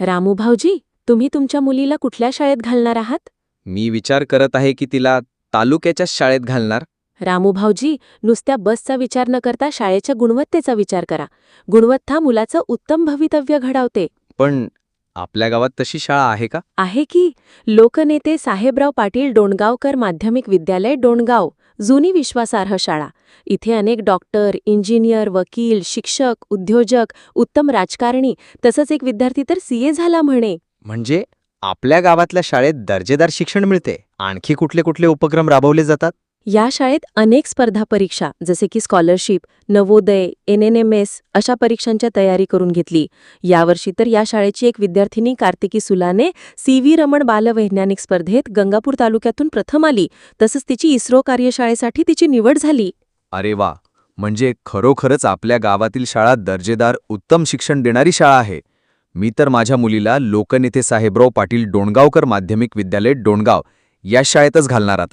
रामू भाऊजी तुम्ही तुमच्या मुलीला कुठल्या शाळेत घालणार आहात? मी विचार करत आहे की तिला तालुक्याच्याच शाळेत घालणार? रामू भाऊजी नुसत्या बसचा विचार न करता शाळेच्या गुणवत्तेचा विचार करा. गुणवत्ता मुलाचं उत्तम भवितव्य घडवते. पण आपल्या गावात तशी शाळा आहे का? आहे की. लोकनेते साहेबराव पाटील डोणगावकर माध्यमिक विद्यालय डोणगाव जुनी विश्वासार्ह शाळा. इथे अनेक डॉक्टर इंजिनियर वकील शिक्षक उद्योजक उत्तम राजकारणी तसंच एक विद्यार्थी तर सीए झाला म्हणे. म्हणजे आपल्या गावातल्या शाळेत दर्जेदार शिक्षण मिळते. आणखी कुठले कुठले उपक्रम राबवले जातात? या शाळेत अनेक स्पर्धा परीक्षा जसे की scholarship Navodaya N N M S अशा परीक्षांच्या तयारी करून घेतली. यावर्षी तर या शाळेची एक विद्यार्थिनी कार्तिकी सुलाने सी व्ही रमण बालवैज्ञानिक स्पर्धेत गंगापूर तालुक्यातून प्रथम आली. तसंच तिची इस्रो कार्यशाळेसाठी तिची निवड झाली. अरे वा! म्हणजे खरोखरच आपल्या गावातील शाळा दर्जेदार उत्तम शिक्षण देणारी शाळा आहे. मी तर माझ्या मुलीला लोकनेते साहेबराव पाटील डोणगावकर माध्यमिक विद्यालय डोणगाव या शाळेतच घालणार आता.